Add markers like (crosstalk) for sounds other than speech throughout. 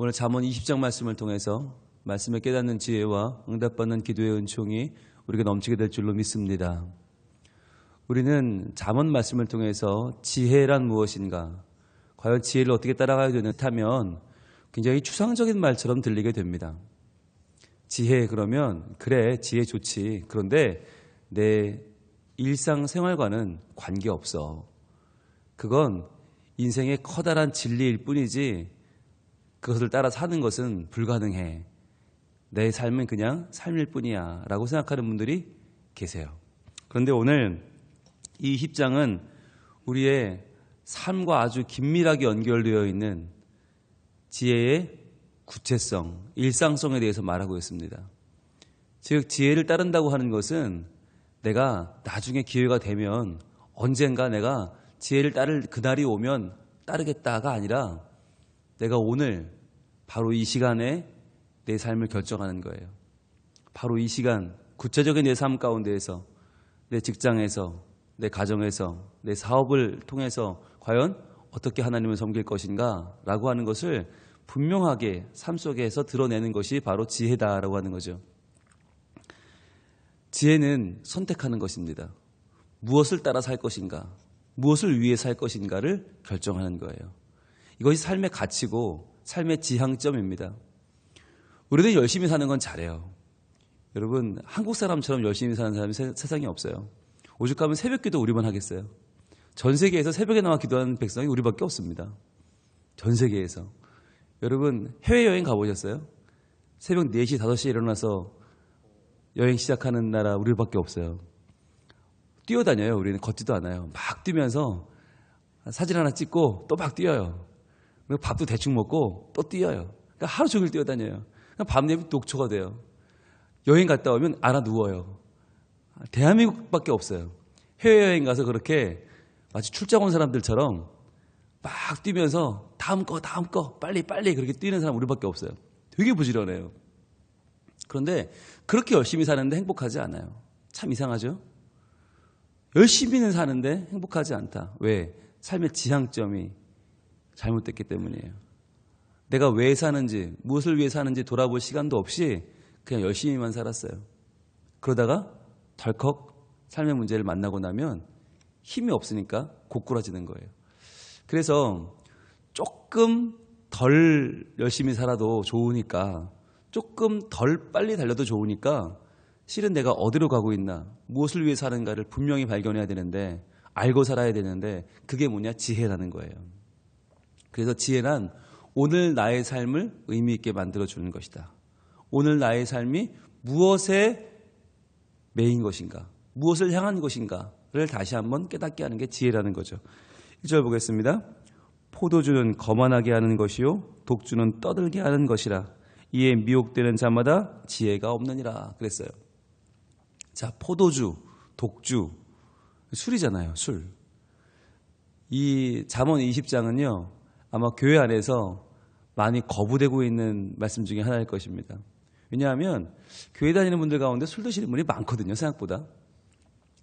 오늘 잠언 20장 말씀을 통해서 말씀을 깨닫는 지혜와 응답받는 기도의 은총이 우리가 넘치게 될 줄로 믿습니다. 우리는 잠언 말씀을 통해서 지혜란 무엇인가, 과연 지혜를 어떻게 따라가야 되는 하면 굉장히 추상적인 말처럼 들리게 됩니다. 지혜 그러면 그래 지혜 좋지. 그런데 내 일상 생활과는 관계 없어. 그건 인생의 커다란 진리일 뿐이지 그것을 따라 사는 것은 불가능해. 내 삶은 그냥 삶일 뿐이야. 라고 생각하는 분들이 계세요. 그런데 오늘 이 10장은 우리의 삶과 아주 긴밀하게 연결되어 있는 지혜의 구체성, 일상성에 대해서 말하고 있습니다. 즉, 지혜를 따른다고 하는 것은 내가 나중에 기회가 되면 언젠가 내가 지혜를 따를 그날이 오면 따르겠다가 아니라 내가 오늘 바로 이 시간에 내 삶을 결정하는 거예요. 바로 이 시간, 구체적인 내 삶 가운데에서 내 직장에서 내 가정에서 내 사업을 통해서 과연 어떻게 하나님을 섬길 것인가 라고 하는 것을 분명하게 삶 속에서 드러내는 것이 바로 지혜다라고 하는 거죠. 지혜는 선택하는 것입니다. 무엇을 따라 살 것인가, 무엇을 위해 살 것인가를 결정하는 거예요. 이것이 삶의 가치고 삶의 지향점입니다. 우리는 열심히 사는 건 잘해요. 여러분, 한국 사람처럼 열심히 사는 사람이 세, 상에 없어요. 오죽하면 새벽 기도 우리만 하겠어요. 전 세계에서 새벽에 나와 기도하는 백성이 우리밖에 없습니다. 전 세계에서. 여러분, 해외여행 가보셨어요? 새벽 4시, 5시에 일어나서 여행 시작하는 나라 우리밖에 없어요. 뛰어다녀요. 우리는 걷지도 않아요. 막 뛰면서 사진 하나 찍고 또 막 뛰어요. 밥도 대충 먹고 또 뛰어요. 그러니까 하루 종일 뛰어다녀요. 밤 되면 녹초가 돼요. 여행 갔다 오면 알아 누워요. 대한민국밖에 없어요. 해외여행 가서 그렇게 마치 출장 온 사람들처럼 막 뛰면서 다음 거, 다음 거, 빨리, 빨리 그렇게 뛰는 사람 우리밖에 없어요. 되게 부지런해요. 그런데 그렇게 열심히 사는데 행복하지 않아요. 참 이상하죠? 열심히는 사는데 행복하지 않다. 왜? 삶의 지향점이 잘못됐기 때문이에요. 내가 왜 사는지, 무엇을 위해 사는지 돌아볼 시간도 없이 그냥 열심히만 살았어요. 그러다가 덜컥 삶의 문제를 만나고 나면 힘이 없으니까 고꾸라지는 거예요. 그래서 조금 덜 열심히 살아도 좋으니까 조금 덜 빨리 달려도 좋으니까 실은 내가 어디로 가고 있나, 무엇을 위해 사는가를 분명히 발견해야 되는데, 알고 살아야 되는데, 그게 뭐냐? 지혜라는 거예요. 그래서 지혜란 오늘 나의 삶을 의미 있게 만들어 주는 것이다. 오늘 나의 삶이 무엇에 매인 것인가, 무엇을 향한 것인가를 다시 한번 깨닫게 하는 게 지혜라는 거죠. 1절 보겠습니다. 포도주는 거만하게 하는 것이요, 독주는 떠들게 하는 것이라. 이에 미혹되는 자마다 지혜가 없느니라 그랬어요. 자, 포도주, 독주, 술이잖아요, 술. 이 잠언 20장은요, 아마 교회 안에서 많이 거부되고 있는 말씀 중에 하나일 것입니다. 왜냐하면 교회 다니는 분들 가운데 술 드시는 분이 많거든요, 생각보다.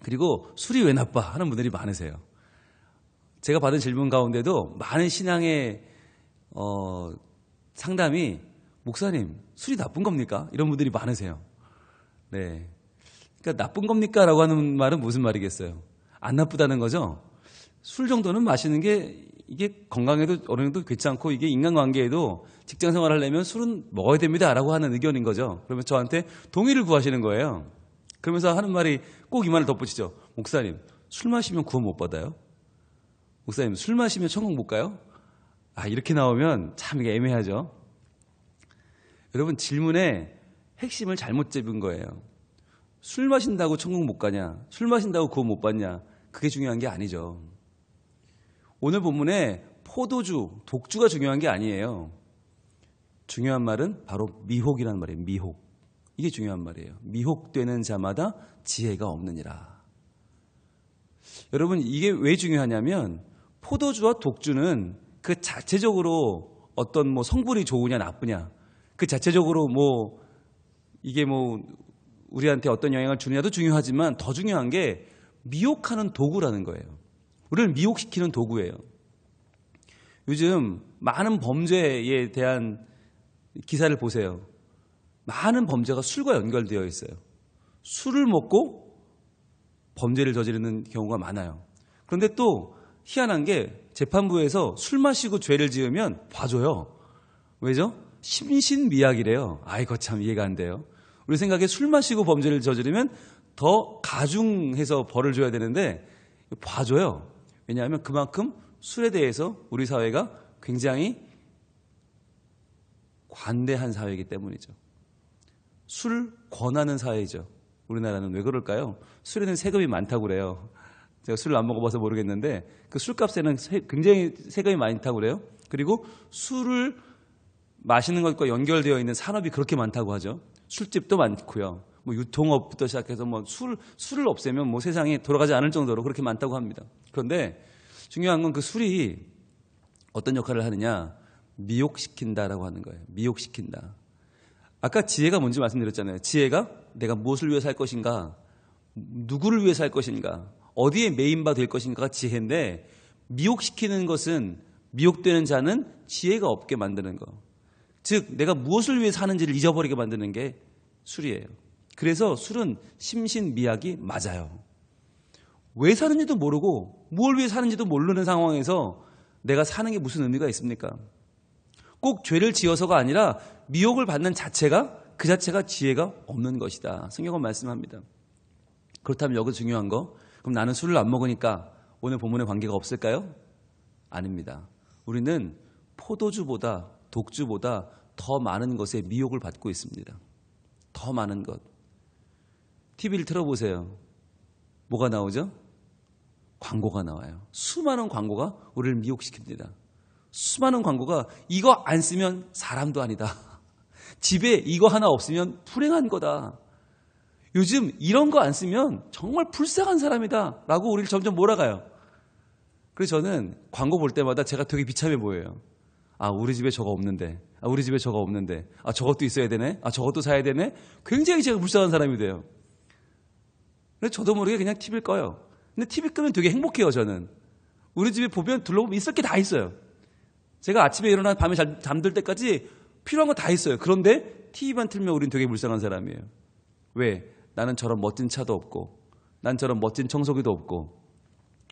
그리고 술이 왜 나빠 하는 분들이 많으세요. 제가 받은 질문 가운데도 많은 신앙의 어, 상담이 목사님, 술이 나쁜 겁니까? 이런 분들이 많으세요. 네. 그러니까 나쁜 겁니까? 라고 하는 말은 무슨 말이겠어요? 안 나쁘다는 거죠? 술 정도는 마시는 게 이게 건강에도 어느 정도 괜찮고 이게 인간관계에도 직장 생활을 하려면 술은 먹어야 됩니다. 라고 하는 의견인 거죠. 그러면 저한테 동의를 구하시는 거예요. 그러면서 하는 말이 꼭 이 말을 덧붙이죠. 목사님, 술 마시면 구원 못 받아요? 목사님, 술 마시면 천국 못 가요? 아, 이렇게 나오면 참 이게 애매하죠. 여러분 질문에 핵심을 잘못 잡은 거예요. 술 마신다고 천국 못 가냐? 술 마신다고 구원 못 받냐? 그게 중요한 게 아니죠. 오늘 본문에 포도주, 독주가 중요한 게 아니에요. 중요한 말은 바로 미혹이라는 말이에요. 미혹. 이게 중요한 말이에요. 미혹되는 자마다 지혜가 없느니라. 여러분, 이게 왜 중요하냐면 포도주와 독주는 그 자체적으로 어떤 뭐 성분이 좋으냐 나쁘냐 그 자체적으로 뭐 이게 뭐 우리한테 어떤 영향을 주느냐도 중요하지만 더 중요한 게 미혹하는 도구라는 거예요. 우리를 미혹시키는 도구예요. 요즘 많은 범죄에 대한 기사를 보세요. 많은 범죄가 술과 연결되어 있어요. 술을 먹고 범죄를 저지르는 경우가 많아요. 그런데 또 희한한 게 재판부에서 술 마시고 죄를 지으면 봐줘요. 왜죠? 심신미약이래요. 아이고 참 이해가 안 돼요. 우리 생각에 술 마시고 범죄를 저지르면 더 가중해서 벌을 줘야 되는데 봐줘요. 왜냐하면 그만큼 술에 대해서 우리 사회가 굉장히 관대한 사회이기 때문이죠. 술을 권하는 사회이죠. 우리나라는 왜 그럴까요? 술에는 세금이 많다고 그래요. 제가 술을 안 먹어봐서 모르겠는데 그 술값에는 세- 굉장히 세금이 많다고 그래요. 그리고 술을 마시는 것과 연결되어 있는 산업이 그렇게 많다고 하죠. 술집도 많고요. 뭐 유통업부터 시작해서 뭐 술, 술을 없애면 뭐 세상이 돌아가지 않을 정도로 그렇게 많다고 합니다. 그런데 중요한 건 그 술이 어떤 역할을 하느냐? 미혹시킨다라고 하는 거예요. 미혹시킨다. 아까 지혜가 뭔지 말씀드렸잖아요. 지혜가 내가 무엇을 위해 살 것인가, 누구를 위해 살 것인가, 어디에 메인바 될 것인가가 지혜인데 미혹시키는 것은 미혹되는 자는 지혜가 없게 만드는 거. 즉 내가 무엇을 위해 사는지를 잊어버리게 만드는 게 술이에요. 그래서 술은 심신미약이 맞아요. 왜 사는지도 모르고 뭘 위해 사는지도 모르는 상황에서 내가 사는 게 무슨 의미가 있습니까? 꼭 죄를 지어서가 아니라 미혹을 받는 자체가 그 자체가 지혜가 없는 것이다. 성경은 말씀합니다. 그렇다면 여기 중요한 거 그럼 나는 술을 안 먹으니까 오늘 본문에 관계가 없을까요? 아닙니다. 우리는 포도주보다 독주보다 더 많은 것에 미혹을 받고 있습니다. 더 많은 것. TV를 틀어보세요. 뭐가 나오죠? 광고가 나와요. 수많은 광고가 우리를 미혹시킵니다. 수많은 광고가 이거 안 쓰면 사람도 아니다. (laughs) 집에 이거 하나 없으면 불행한 거다. 요즘 이런 거 안 쓰면 정말 불쌍한 사람이다. 라고 우리를 점점 몰아가요. 그래서 저는 광고 볼 때마다 제가 되게 비참해 보여요. 아, 우리 집에 저거 없는데. 아, 우리 집에 저거 없는데. 아, 저것도 있어야 되네. 아, 저것도 사야 되네. 굉장히 제가 불쌍한 사람이 돼요. 그래서 저도 모르게 그냥 TV를 꺼요. 근데 TV 끄면 되게 행복해요, 저는. 우리 집에 보면 둘러보면 있을 게 다 있어요. 제가 아침에 일어나 밤에 잠, 잠들 때까지 필요한 거 다 있어요. 그런데 TV만 틀면 우린 되게 불쌍한 사람이에요. 왜? 나는 저런 멋진 차도 없고, 난 저런 멋진 청소기도 없고,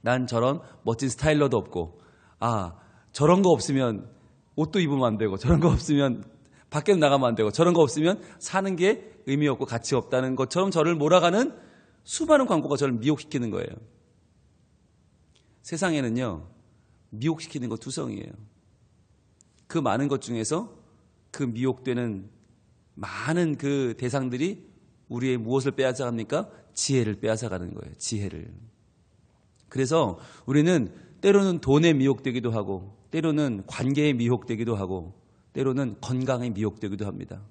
난 저런 멋진 스타일러도 없고, 아, 저런 거 없으면 옷도 입으면 안 되고, 저런 거 없으면 밖에 나가면 안 되고, 저런 거 없으면 사는 게 의미 없고 가치 없다는 것처럼 저를 몰아가는 수많은 광고가 저를 미혹시키는 거예요. 세상에는요, 미혹시키는 거 투성이에요. 그 많은 것 중에서 그 미혹되는 많은 그 대상들이 우리의 무엇을 빼앗아갑니까? 지혜를 빼앗아가는 거예요. 지혜를. 그래서 우리는 때로는 돈에 미혹되기도 하고, 때로는 관계에 미혹되기도 하고, 때로는 건강에 미혹되기도 합니다.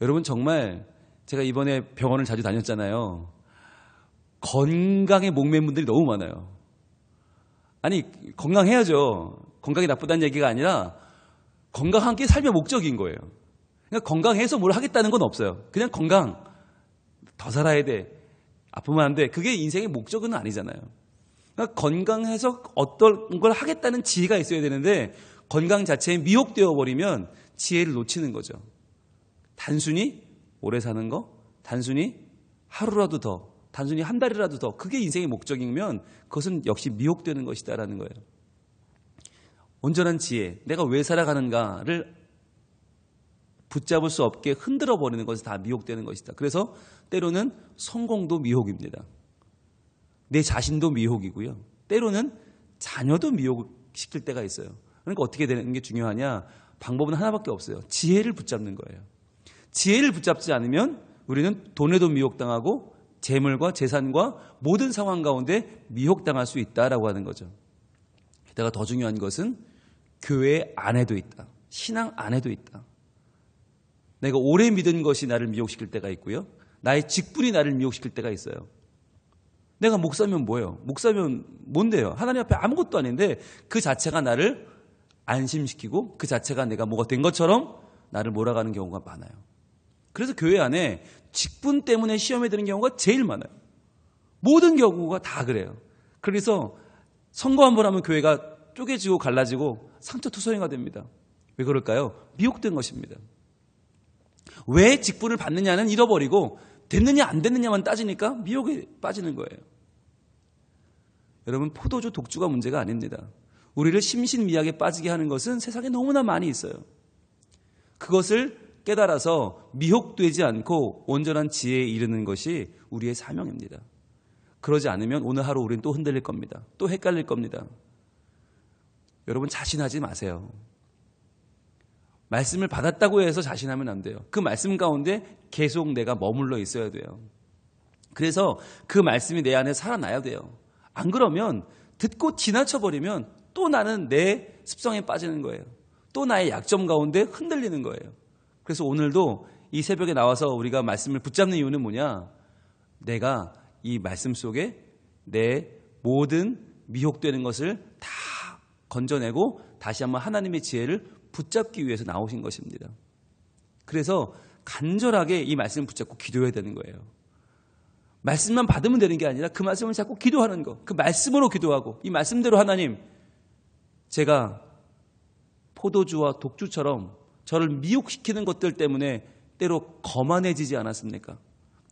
여러분 정말 제가 이번에 병원을 자주 다녔잖아요. 건강에 목맨 분들이 너무 많아요. 아니, 건강해야죠. 건강이 나쁘다는 얘기가 아니라 건강한 게 삶의 목적인 거예요. 그러니까 건강해서 뭘 하겠다는 건 없어요. 그냥 건강. 더 살아야 돼. 아프면 안 돼. 그게 인생의 목적은 아니잖아요. 그러니까 건강해서 어떤 걸 하겠다는 지혜가 있어야 되는데 건강 자체에 미혹되어 버리면 지혜를 놓치는 거죠. 단순히 오래 사는 거, 단순히 하루라도 더, 단순히 한 달이라도 더, 그게 인생의 목적이면 그것은 역시 미혹되는 것이다라는 거예요. 온전한 지혜, 내가 왜 살아가는가를 붙잡을 수 없게 흔들어 버리는 것이 다 미혹되는 것이다. 그래서 때로는 성공도 미혹입니다. 내 자신도 미혹이고요. 때로는 자녀도 미혹시킬 때가 있어요. 그러니까 어떻게 되는 게 중요하냐? 방법은 하나밖에 없어요. 지혜를 붙잡는 거예요. 지혜를 붙잡지 않으면 우리는 돈에도 미혹당하고 재물과 재산과 모든 상황 가운데 미혹당할 수 있다라고 하는 거죠. 게다가 더 중요한 것은 교회 안에도 있다. 신앙 안에도 있다. 내가 오래 믿은 것이 나를 미혹시킬 때가 있고요. 나의 직분이 나를 미혹시킬 때가 있어요. 내가 목사면 뭐예요? 목사면 뭔데요? 하나님 앞에 아무것도 아닌데 그 자체가 나를 안심시키고 그 자체가 내가 뭐가 된 것처럼 나를 몰아가는 경우가 많아요. 그래서 교회 안에 직분 때문에 시험에 드는 경우가 제일 많아요. 모든 경우가 다 그래요. 그래서 선거 한 번 하면 교회가 쪼개지고 갈라지고 상처투성이가 됩니다. 왜 그럴까요? 미혹된 것입니다. 왜 직분을 받느냐는 잃어버리고 됐느냐 안 됐느냐만 따지니까 미혹에 빠지는 거예요. 여러분 포도주 독주가 문제가 아닙니다. 우리를 심신미약에 빠지게 하는 것은 세상에 너무나 많이 있어요. 그것을 깨달아서 미혹되지 않고 온전한 지혜에 이르는 것이 우리의 사명입니다. 그러지 않으면 오늘 하루 우리는 또 흔들릴 겁니다. 또 헷갈릴 겁니다. 여러분 자신하지 마세요. 말씀을 받았다고 해서 자신하면 안 돼요. 그 말씀 가운데 계속 내가 머물러 있어야 돼요. 그래서 그 말씀이 내 안에 살아나야 돼요. 안 그러면 듣고 지나쳐버리면 또 나는 내 습성에 빠지는 거예요. 또 나의 약점 가운데 흔들리는 거예요. 그래서 오늘도 이 새벽에 나와서 우리가 말씀을 붙잡는 이유는 뭐냐? 내가 이 말씀 속에 내 모든 미혹되는 것을 다 건져내고 다시 한번 하나님의 지혜를 붙잡기 위해서 나오신 것입니다. 그래서 간절하게 이 말씀을 붙잡고 기도해야 되는 거예요. 말씀만 받으면 되는 게 아니라 그 말씀을 자꾸 기도하는 거. 그 말씀으로 기도하고 이 말씀대로 하나님 제가 포도주와 독주처럼 저를 미혹시키는 것들 때문에 때로 거만해지지 않았습니까?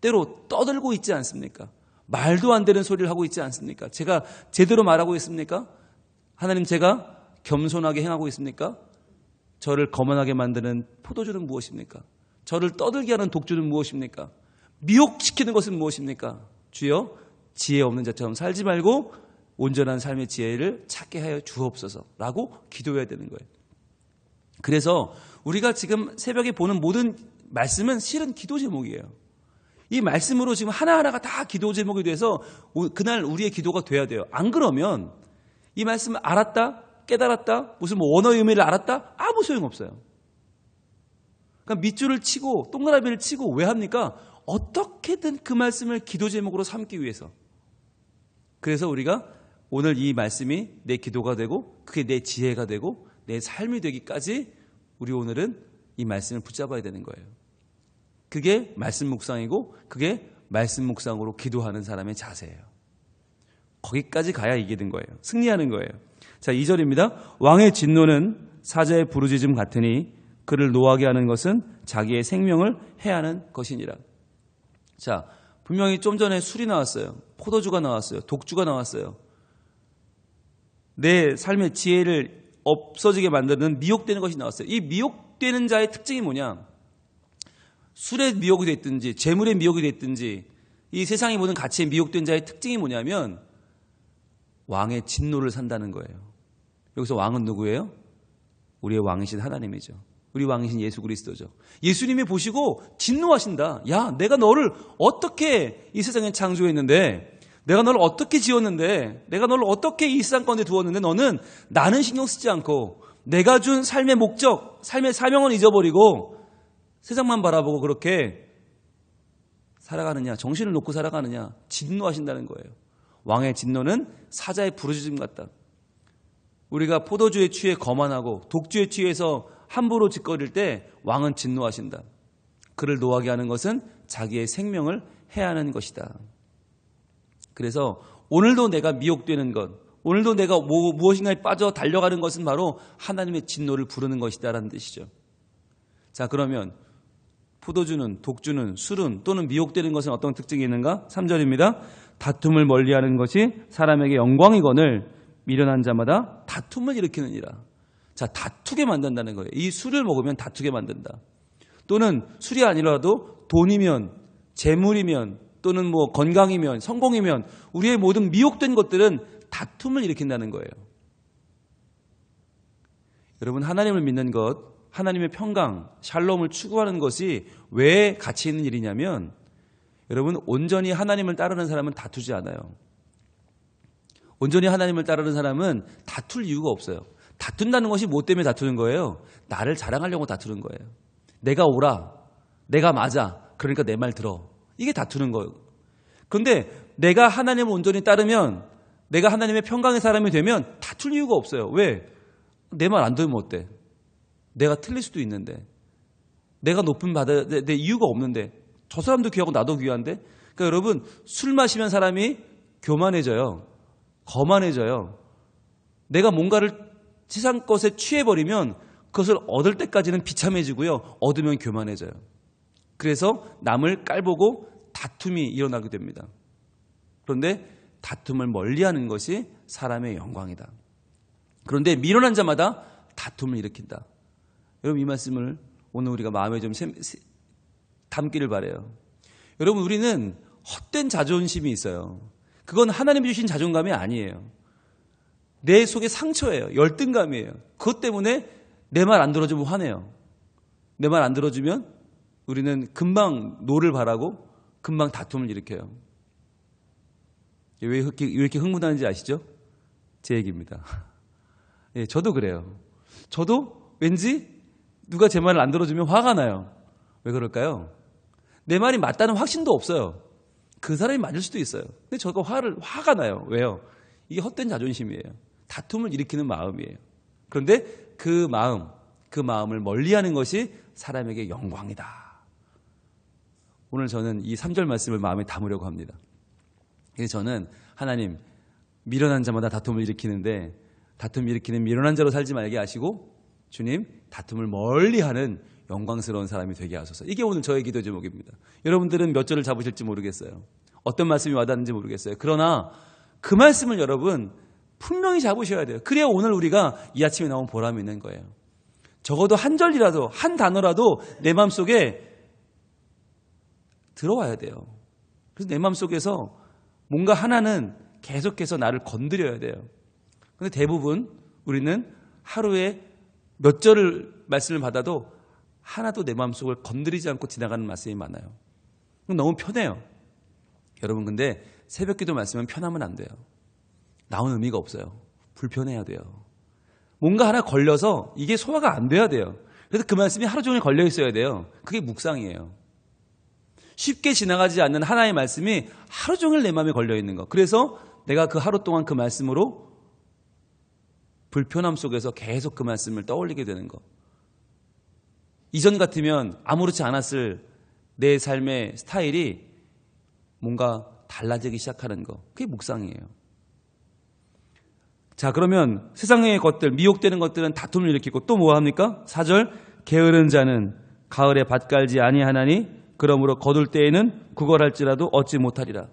때로 떠들고 있지 않습니까? 말도 안 되는 소리를 하고 있지 않습니까? 제가 제대로 말하고 있습니까? 하나님 제가 겸손하게 행하고 있습니까? 저를 거만하게 만드는 포도주는 무엇입니까? 저를 떠들게 하는 독주는 무엇입니까? 미혹시키는 것은 무엇입니까? 주여 지혜 없는 자처럼 살지 말고 온전한 삶의 지혜를 찾게 하여 주옵소서라고 기도해야 되는 거예요. 그래서 우리가 지금 새벽에 보는 모든 말씀은 실은 기도 제목이에요. 이 말씀으로 지금 하나하나가 다 기도 제목이 돼서 그날 우리의 기도가 돼야 돼요. 안 그러면 이 말씀을 알았다, 깨달았다, 무슨 뭐 원어의 의미를 알았다, 아무 소용없어요. 그러니까 밑줄을 치고 동그라미를 치고 왜 합니까? 어떻게든 그 말씀을 기도 제목으로 삼기 위해서. 그래서 우리가 오늘 이 말씀이 내 기도가 되고 그게 내 지혜가 되고 내 삶이 되기까지 우리 오늘은 이 말씀을 붙잡아야 되는 거예요. 그게 말씀 묵상이고 그게 말씀 묵상으로 기도하는 사람의 자세예요. 거기까지 가야 이기는 거예요. 승리하는 거예요. 자, 2절입니다. 왕의 진노는 사자의 부르짖음 같으니 그를 노하게 하는 것은 자기의 생명을 해하는 것이니라. 자, 분명히 좀 전에 술이 나왔어요. 포도주가 나왔어요. 독주가 나왔어요. 내 삶의 지혜를 없어지게 만드는 미혹되는 것이 나왔어요. 이 미혹되는 자의 특징이 뭐냐? 술에 미혹이 됐든지 재물에 미혹이 됐든지 이 세상의 모든 가치에 미혹된 자의 특징이 뭐냐면 왕의 진노를 산다는 거예요. 여기서 왕은 누구예요? 우리의 왕이신 하나님이죠. 우리 왕이신 예수 그리스도죠. 예수님이 보시고 진노하신다. 야, 내가 너를 어떻게 이 세상에 창조했는데 내가 너를 어떻게 지었는데, 내가 너를 어떻게 이 세상 가운데 두었는데, 너는 나는 신경 쓰지 않고, 내가 준 삶의 목적, 삶의 사명을 잊어버리고, 세상만 바라보고 그렇게 살아가느냐, 정신을 놓고 살아가느냐, 진노하신다는 거예요. 왕의 진노는 사자의 부르짖음 같다. 우리가 포도주에 취해 거만하고 독주에 취해서 함부로 짓거릴 때 왕은 진노하신다. 그를 노하게 하는 것은 자기의 생명을 해하는 것이다. 그래서 오늘도 내가 미혹되는 것, 오늘도 내가 뭐, 무엇인가에 빠져 달려가는 것은 바로 하나님의 진노를 부르는 것이다라는 뜻이죠. 자, 그러면 포도주는, 독주는, 술은 또는 미혹되는 것은 어떤 특징이 있는가? 3절입니다. 다툼을 멀리하는 것이 사람에게 영광이거늘 미련한 자마다 다툼을 일으키느니라. 자, 다투게 만든다는 거예요. 이 술을 먹으면 다투게 만든다. 또는 술이 아니라도 돈이면, 재물이면, 또는 뭐 건강이면 성공이면 우리의 모든 미혹된 것들은 다툼을 일으킨다는 거예요. 여러분 하나님을 믿는 것, 하나님의 평강, 샬롬을 추구하는 것이 왜 가치 있는 일이냐면 여러분 온전히 하나님을 따르는 사람은 다투지 않아요. 온전히 하나님을 따르는 사람은 다툴 이유가 없어요. 다툰다는 것이 뭐 때문에 다투는 거예요? 나를 자랑하려고 다투는 거예요. 내가 옳아. 내가 맞아. 그러니까 내 말 들어. 이게 다투는 거예요. 그런데 내가 하나님을 온전히 따르면 내가 하나님의 평강의 사람이 되면 다툴 이유가 없어요. 왜? 내 말 안 들으면 어때? 내가 틀릴 수도 있는데. 내가 높은 받아야 내 이유가 없는데. 저 사람도 귀하고 나도 귀한데. 그러니까 여러분 술 마시면 사람이 교만해져요. 거만해져요. 내가 뭔가를 세상 것에 취해버리면 그것을 얻을 때까지는 비참해지고요. 얻으면 교만해져요. 그래서 남을 깔보고 다툼이 일어나게 됩니다. 그런데 다툼을 멀리하는 것이 사람의 영광이다. 그런데 미련한 자마다 다툼을 일으킨다. 여러분 이 말씀을 오늘 우리가 마음에 좀 담기를 바래요. 여러분 우리는 헛된 자존심이 있어요. 그건 하나님이 주신 자존감이 아니에요. 내 속에 상처예요. 열등감이에요. 그것 때문에 내 말 안 들어주면 화내요. 내 말 안 들어주면 우리는 금방 노를 바라고 금방 다툼을 일으켜요. 왜 이렇게, 왜 이렇게 흥분하는지 아시죠? 제 얘기입니다. (laughs) 예, 저도 그래요. 저도 왠지 누가 제 말을 안 들어주면 화가 나요. 왜 그럴까요? 내 말이 맞다는 확신도 없어요. 그 사람이 맞을 수도 있어요. 근데 저가 화를, 화가 나요. 왜요? 이게 헛된 자존심이에요. 다툼을 일으키는 마음이에요. 그런데 그 마음, 그 마음을 멀리 하는 것이 사람에게 영광이다. 오늘 저는 이 3절 말씀을 마음에 담으려고 합니다. 그래서 저는 하나님, 미련한 자마다 다툼을 일으키는데 다툼 일으키는 미련한 자로 살지 말게 하시고 주님, 다툼을 멀리 하는 영광스러운 사람이 되게 하소서. 이게 오늘 저의 기도 제목입니다. 여러분들은 몇 절을 잡으실지 모르겠어요. 어떤 말씀이 와닿는지 모르겠어요. 그러나 그 말씀을 여러분 분명히 잡으셔야 돼요. 그래야 오늘 우리가 이 아침에 나온 보람이 있는 거예요. 적어도 한 절이라도, 한 단어라도 내 마음속에 들어와야 돼요. 그래서 내 마음속에서 뭔가 하나는 계속해서 나를 건드려야 돼요. 근데 대부분 우리는 하루에 몇 절을 말씀을 받아도 하나도 내 마음속을 건드리지 않고 지나가는 말씀이 많아요. 너무 편해요. 여러분 근데 새벽 기도 말씀은 편하면 안 돼요. 나온 의미가 없어요. 불편해야 돼요. 뭔가 하나 걸려서 이게 소화가 안 돼야 돼요. 그래서 그 말씀이 하루 종일 걸려 있어야 돼요. 그게 묵상이에요. 쉽게 지나가지 않는 하나의 말씀이 하루 종일 내 마음에 걸려 있는 거. 그래서 내가 그 하루 동안 그 말씀으로 불편함 속에서 계속 그 말씀을 떠올리게 되는 거. 이전 같으면 아무렇지 않았을 내 삶의 스타일이 뭔가 달라지기 시작하는 거. 그게 묵상이에요. 자, 그러면 세상의 것들, 미혹되는 것들은 다툼을 일으키고 또 뭐 합니까? 4절, 게으른 자는 가을에 밭 깔지 아니하나니 그러므로 거둘 때에는 구걸할지라도 얻지 못하리라.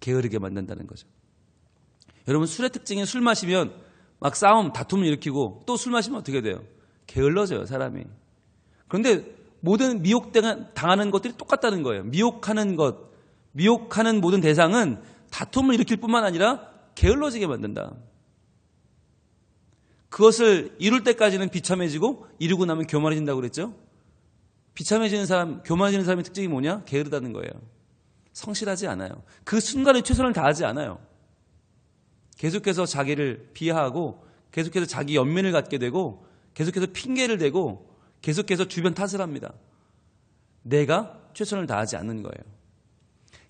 게으르게 만든다는 거죠. 여러분 술의 특징이 술 마시면 막 싸움, 다툼을 일으키고 또 술 마시면 어떻게 돼요? 게을러져요, 사람이. 그런데 모든 미혹당하는 것들이 똑같다는 거예요. 미혹하는 것, 미혹하는 모든 대상은 다툼을 일으킬 뿐만 아니라 게을러지게 만든다. 그것을 이룰 때까지는 비참해지고 이루고 나면 교만해진다고 그랬죠? 비참해지는 사람, 교만해지는 사람의 특징이 뭐냐? 게으르다는 거예요. 성실하지 않아요. 그 순간에 최선을 다하지 않아요. 계속해서 자기를 비하하고 계속해서 자기 연민을 갖게 되고 계속해서 핑계를 대고 계속해서 주변 탓을 합니다. 내가 최선을 다하지 않는 거예요.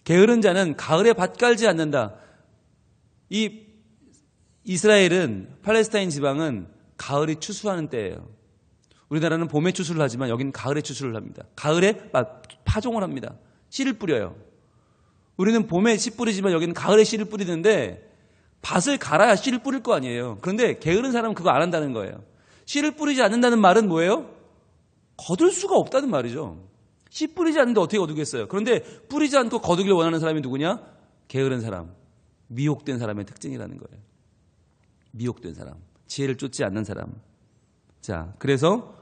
게으른 자는 가을에 밭 깔지 않는다. 이 이스라엘은 팔레스타인 지방은 가을이 추수하는 때예요. 우리나라는 봄에 추수를 하지만 여기는 가을에 추수를 합니다. 가을에 파종을 합니다. 씨를 뿌려요. 우리는 봄에 씨 뿌리지만 여기는 가을에 씨를 뿌리는데 밭을 갈아야 씨를 뿌릴 거 아니에요. 그런데 게으른 사람은 그거 안 한다는 거예요. 씨를 뿌리지 않는다는 말은 뭐예요? 거둘 수가 없다는 말이죠. 씨 뿌리지 않는데 어떻게 거두겠어요? 그런데 뿌리지 않고 거두길 원하는 사람이 누구냐? 게으른 사람, 미혹된 사람의 특징이라는 거예요. 미혹된 사람, 지혜를 쫓지 않는 사람. 자, 그래서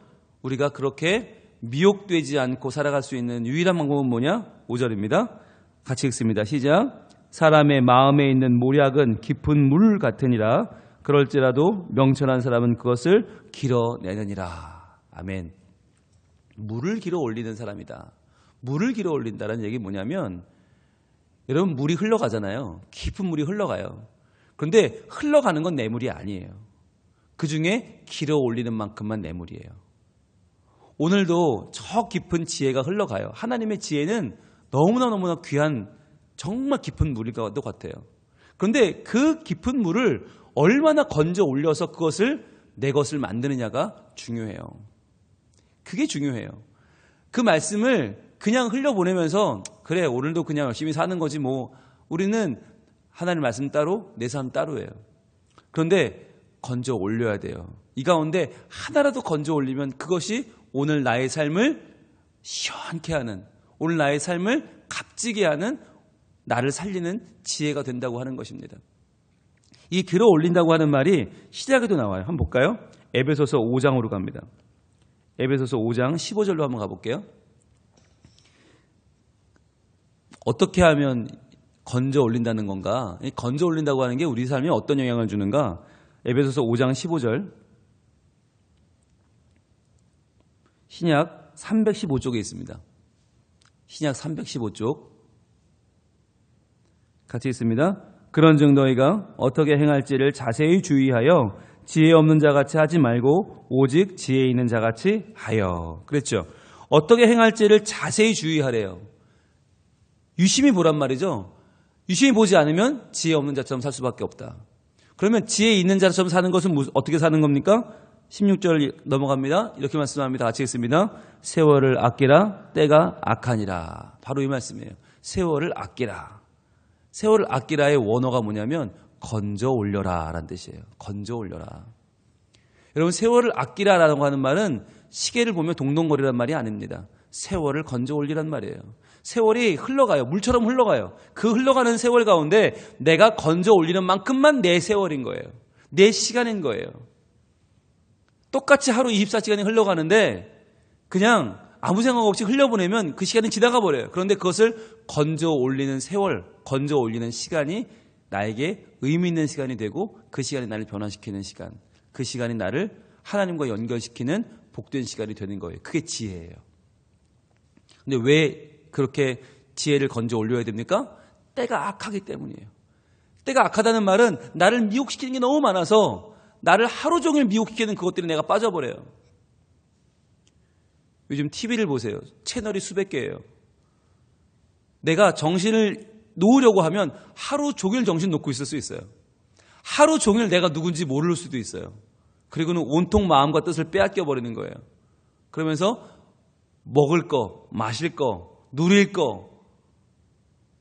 우리가 그렇게 미혹되지 않고 살아갈 수 있는 유일한 방법은 뭐냐? 5절입니다. 같이 읽습니다. 시작. 사람의 마음에 있는 모략은 깊은 물 같으니라. 그럴지라도 명철한 사람은 그것을 길어내느니라. 아멘. 물을 길어 올리는 사람이다. 물을 길어 올린다는 얘기 뭐냐면 여러분 물이 흘러가잖아요. 깊은 물이 흘러가요. 그런데 흘러가는 건 뇌물이 아니에요. 그 중에 길어 올리는 만큼만 뇌물이에요. 오늘도 저 깊은 지혜가 흘러가요. 하나님의 지혜는 너무나 너무나 귀한 정말 깊은 물일 것도 같아요. 그런데 그 깊은 물을 얼마나 건져 올려서 그것을 내 것을 만드느냐가 중요해요. 그게 중요해요. 그 말씀을 그냥 흘려보내면서 그래 오늘도 그냥 열심히 사는 거지 뭐 우리는 하나님 말씀 따로 내 삶 따로예요. 그런데 건져 올려야 돼요. 이 가운데 하나라도 건져 올리면 그것이 오늘 나의 삶을 시원케 하는, 오늘 나의 삶을 값지게 하는, 나를 살리는 지혜가 된다고 하는 것입니다. 이 들어 올린다고 하는 말이 시작에도 나와요. 한번 볼까요? 에베소서 5장으로 갑니다. 에베소서 5장 15절로 한번 가볼게요. 어떻게 하면 건져 올린다는 건가? 이 건져 올린다고 하는 게 우리 삶에 어떤 영향을 주는가? 에베소서 5장 15절. 신약 315쪽에 있습니다. 신약 315쪽. 같이 있습니다. 그런즉 너희가 어떻게 행할지를 자세히 주의하여 지혜 없는 자 같이 하지 말고 오직 지혜 있는 자 같이 하여. 그랬죠. 어떻게 행할지를 자세히 주의하래요. 유심히 보란 말이죠. 유심히 보지 않으면 지혜 없는 자처럼 살 수밖에 없다. 그러면 지혜 있는 자처럼 사는 것은 어떻게 사는 겁니까? 16절 넘어갑니다. 이렇게 말씀합니다. 같이 읽습니다. 세월을 아끼라 때가 악하니라. 바로 이 말씀이에요. 세월을 아끼라. 세월을 아끼라의 원어가 뭐냐면 건져 올려라 라는 뜻이에요. 건져 올려라. 여러분 세월을 아끼라라고 하는 말은 시계를 보면 동동거리란 말이 아닙니다. 세월을 건져 올리란 말이에요. 세월이 흘러가요. 물처럼 흘러가요. 그 흘러가는 세월 가운데 내가 건져 올리는 만큼만 내 세월인 거예요. 내 시간인 거예요. 똑같이 하루 24시간이 흘러가는데 그냥 아무 생각 없이 흘려보내면 그 시간이 지나가 버려요. 그런데 그것을 건져 올리는 세월, 건져 올리는 시간이 나에게 의미 있는 시간이 되고 그 시간이 나를 변화시키는 시간, 그 시간이 나를 하나님과 연결시키는 복된 시간이 되는 거예요. 그게 지혜예요. 근데 왜 그렇게 지혜를 건져 올려야 됩니까? 때가 악하기 때문이에요. 때가 악하다는 말은 나를 미혹시키는 게 너무 많아서 나를 하루 종일 미혹시키는 그것들이 내가 빠져버려요. 요즘 TV를 보세요. 채널이 수백 개예요. 내가 정신을 놓으려고 하면 하루 종일 정신 놓고 있을 수 있어요. 하루 종일 내가 누군지 모를 수도 있어요. 그리고는 온통 마음과 뜻을 빼앗겨 버리는 거예요. 그러면서 먹을 거, 마실 거, 누릴 거,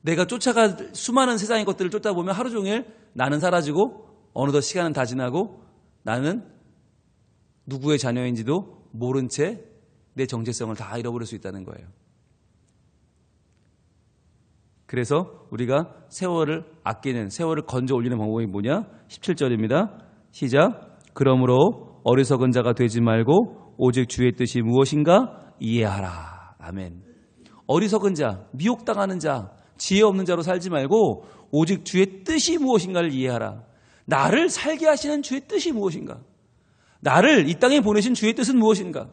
내가 쫓아가 수많은 세상의 것들을 쫓아보면 하루 종일 나는 사라지고 어느덧 시간은 다 지나고 나는 누구의 자녀인지도 모른 채 내 정체성을 다 잃어버릴 수 있다는 거예요. 그래서 우리가 세월을 아끼는 세월을 건져 올리는 방법이 뭐냐? 17절입니다. 시작. 그러므로 어리석은 자가 되지 말고 오직 주의 뜻이 무엇인가 이해하라. 아멘. 어리석은 자, 미혹당하는 자, 지혜 없는 자로 살지 말고 오직 주의 뜻이 무엇인가를 이해하라. 나를 살게 하시는 주의 뜻이 무엇인가? 나를 이 땅에 보내신 주의 뜻은 무엇인가?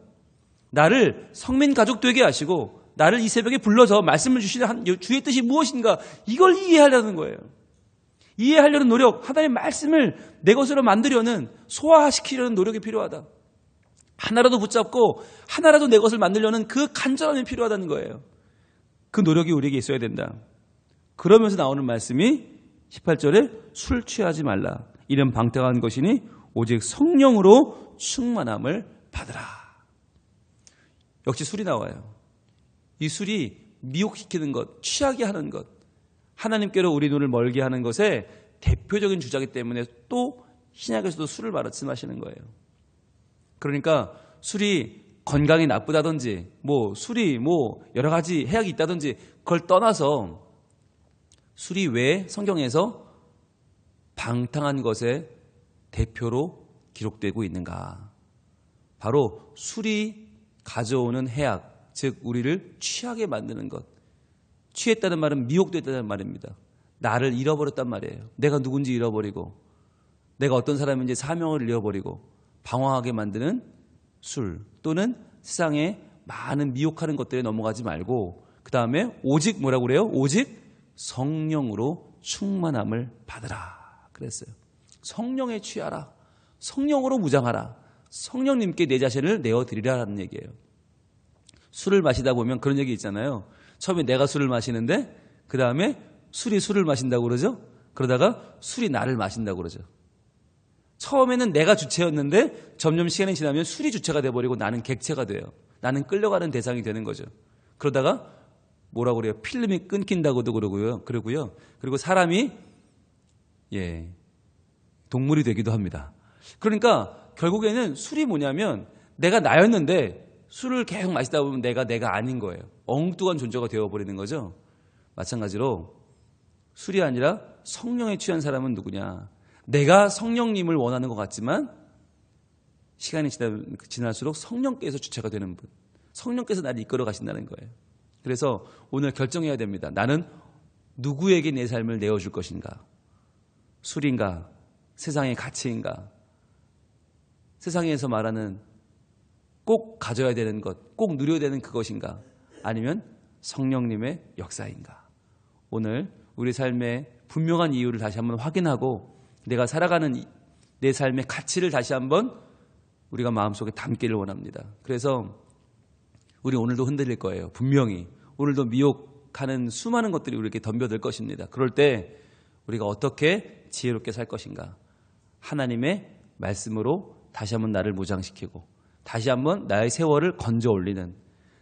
나를 성민 가족 되게 하시고 나를 이 새벽에 불러서 말씀을 주시는 주의 뜻이 무엇인가? 이걸 이해하려는 거예요. 이해하려는 노력, 하나님의 말씀을 내 것으로 만들려는 소화시키려는 노력이 필요하다. 하나라도 붙잡고 하나라도 내 것을 만들려는 그 간절함이 필요하다는 거예요. 그 노력이 우리에게 있어야 된다. 그러면서 나오는 말씀이 18절에 술 취하지 말라. 이런 방탕한 것이니 오직 성령으로 충만함을 받으라. 역시 술이 나와요. 이 술이 미혹시키는 것, 취하게 하는 것, 하나님께로 우리 눈을 멀게 하는 것에 대표적인 주자기 때문에 또 신약에서도 술을 말씀하시는 거예요. 그러니까 술이 건강이 나쁘다든지, 뭐 술이 뭐 여러 가지 해악이 있다든지 그걸 떠나서 술이 왜 성경에서 방탕한 것의 대표로 기록되고 있는가? 바로 술이 가져오는 해악, 즉 우리를 취하게 만드는 것. 취했다는 말은 미혹됐다는 말입니다. 나를 잃어버렸단 말이에요. 내가 누군지 잃어버리고 내가 어떤 사람인지 사명을 잃어버리고 방황하게 만드는 술 또는 세상에 많은 미혹하는 것들에 넘어가지 말고 그 다음에 오직 뭐라고 그래요? 오직 성령으로 충만함을 받으라 그랬어요. 성령에 취하라. 성령으로 무장하라. 성령님께 내 자신을 내어 드리라라는 얘기예요. 술을 마시다 보면 그런 얘기 있잖아요. 처음에 내가 술을 마시는데 그 다음에 술이 술을 마신다고 그러죠. 그러다가 술이 나를 마신다고 그러죠. 처음에는 내가 주체였는데 점점 시간이 지나면 술이 주체가 돼버리고 나는 객체가 돼요. 나는 끌려가는 대상이 되는 거죠. 그러다가 뭐라고 그래요? 필름이 끊긴다고도 그러고요. 그러고요. 그리고 사람이 예 동물이 되기도 합니다. 그러니까 결국에는 술이 뭐냐면 내가 나였는데 술을 계속 마시다 보면 내가 내가 아닌 거예요. 엉뚱한 존재가 되어 버리는 거죠. 마찬가지로 술이 아니라 성령에 취한 사람은 누구냐? 내가 성령님을 원하는 것 같지만 시간이 지날수록 성령께서 주체가 되는 분. 성령께서 나를 이끌어 가신다는 거예요. 그래서 오늘 결정해야 됩니다. 나는 누구에게 내 삶을 내어줄 것인가? 술인가? 세상의 가치인가? 세상에서 말하는 꼭 가져야 되는 것, 꼭 누려야 되는 그것인가? 아니면 성령님의 역사인가? 오늘 우리 삶의 분명한 이유를 다시 한번 확인하고 내가 살아가는 이- 내 삶의 가치를 다시 한번 우리가 마음속에 담기를 원합니다. 그래서 우리 오늘도 흔들릴 거예요. 분명히. 오늘도 미혹하는 수많은 것들이 우리에게 덤벼들 것입니다. 그럴 때 우리가 어떻게 지혜롭게 살 것인가? 하나님의 말씀으로 다시 한번 나를 무장시키고 다시 한번 나의 세월을 건져 올리는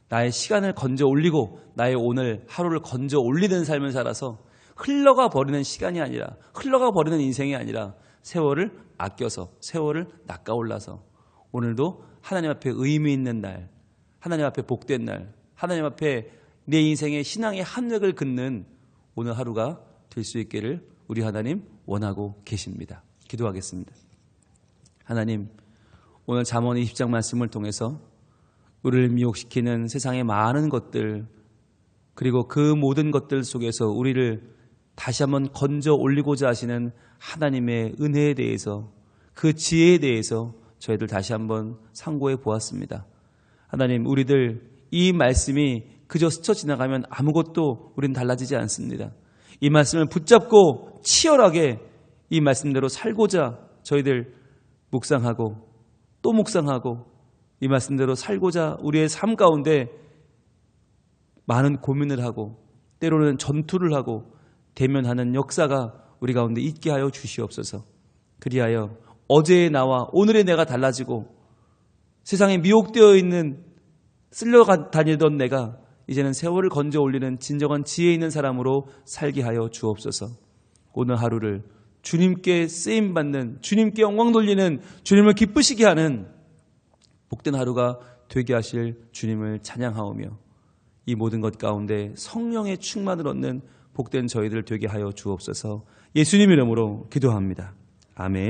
나의 시간을 건져 올리고 나의 오늘 하루를 건져 올리는 삶을 살아서 흘러가 버리는 시간이 아니라 흘러가 버리는 인생이 아니라 세월을 아껴서 세월을 낚아올라서 오늘도 하나님 앞에 의미 있는 날 하나님 앞에 복된 날 하나님 앞에 내 인생의 신앙의 한 획을 긋는 오늘 하루가 될 수 있기를 우리 하나님 원하고 계십니다. 기도하겠습니다. 하나님 오늘 잠언 20장 말씀을 통해서 우리를 미혹시키는 세상의 많은 것들 그리고 그 모든 것들 속에서 우리를 다시 한번 건져 올리고자 하시는 하나님의 은혜에 대해서 그 지혜에 대해서 저희들 다시 한번 상고해 보았습니다. 하나님 우리들 이 말씀이 그저 스쳐 지나가면 아무것도 우리는 달라지지 않습니다. 이 말씀을 붙잡고 치열하게 이 말씀대로 살고자 저희들 묵상하고 또 묵상하고 이 말씀대로 살고자 우리의 삶 가운데 많은 고민을 하고 때로는 전투를 하고 대면하는 역사가 우리 가운데 있게 하여 주시옵소서. 그리하여 어제의 나와 오늘의 내가 달라지고 세상에 미혹되어 있는 쓸려 다니던 내가 이제는 세월을 건져 올리는 진정한 지혜 있는 사람으로 살게 하여 주옵소서. 오늘 하루를 주님께 쓰임 받는 주님께 영광 돌리는 주님을 기쁘시게 하는 복된 하루가 되게 하실 주님을 찬양하오며 이 모든 것 가운데 성령의 충만을 얻는 복된 저희들 되게 하여 주옵소서. 예수님 이름으로 기도합니다. 아멘.